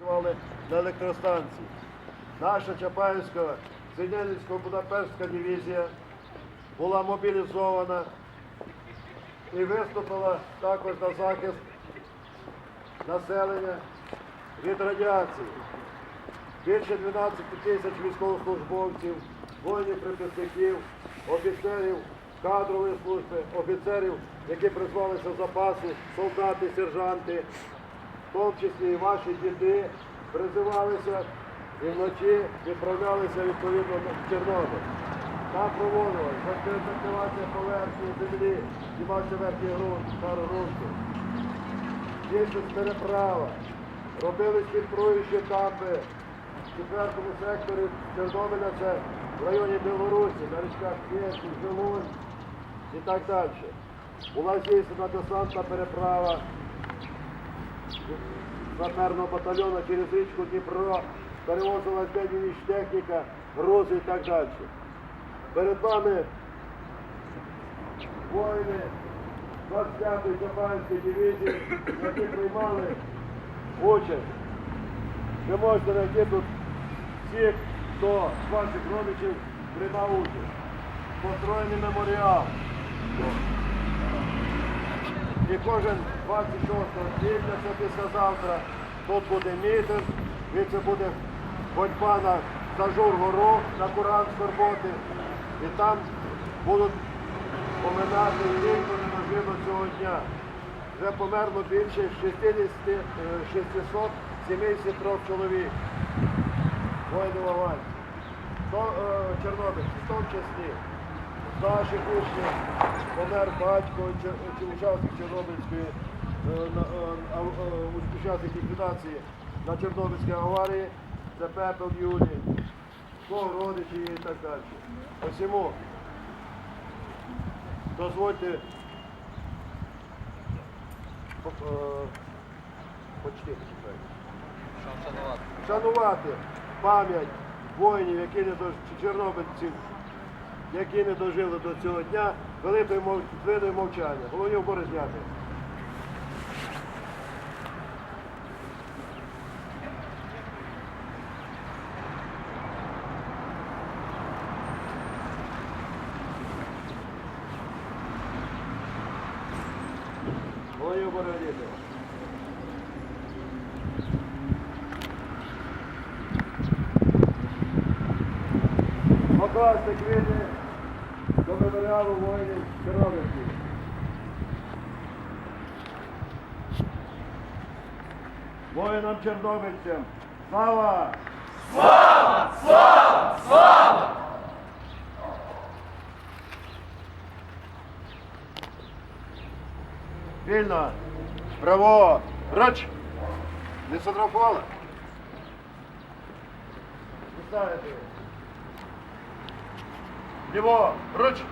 працювали на електростанції. Наша Чапаївська Синельницько-Будапештська дивізія була мобілізована і виступила також на захист населення від радіації. Більше 12 тисяч військовослужбовців, воїнів-приписників, офіцерів кадрової служби, офіцерів, які призвалися в запаси, солдати, сержанти, в тому числі і ваші діти, призивалися і вночі відправлялися відповідно в Чорнобиль. Там проводилась активація поверхні землі, знімався верхній ґрунт, шар ґрунту. Більшість переправа. Робились фільтруючі етапи в четвертому секторі Чорнобиля, це в районі Білорусі, на річках Київський, Жилунь і так далі. Була здійснена десантна переправа саперного батальйону через річку Дніпро, перевозилась день техніка, грузи і так далі. Перед вами воїни 25-ї Запанської дивізії, які приймали участь. Ви можете знайти тут всіх, хто з ваших родичів приймав участь. Построєний меморіал. І кожен 26 квітня, це післязавтра, тут буде мітинг, і це буде ходьба на Стажур гору на Куран скорботи. І там будуть поминати рік, коли нажили цього дня. Вже померло більше 60, е, 673 чоловік. Воїнів авансів. То, е, Чорнобильці, в тому числі. З наших помер батько учасник Чорнобильської е, е, е, учасник ліквідації на Чорнобильській аварії. Це Пепел Юлі, кого родичі і так далі. Посему дозвольте почти. Шанувати пам'ять воїнів, які не дож... чорнобильців, які не дожили до цього дня, великою хвилиною мовчання. Головні убори зняти. Головні. Покласти квіти до меморіалу воїнів Чорнобильців. Воїнам чорнобильцям. Слава! Слава! Слава! Слава! Вільно! Браво! Руч! Не сфотографувала? Ставите. Его Рахуємо.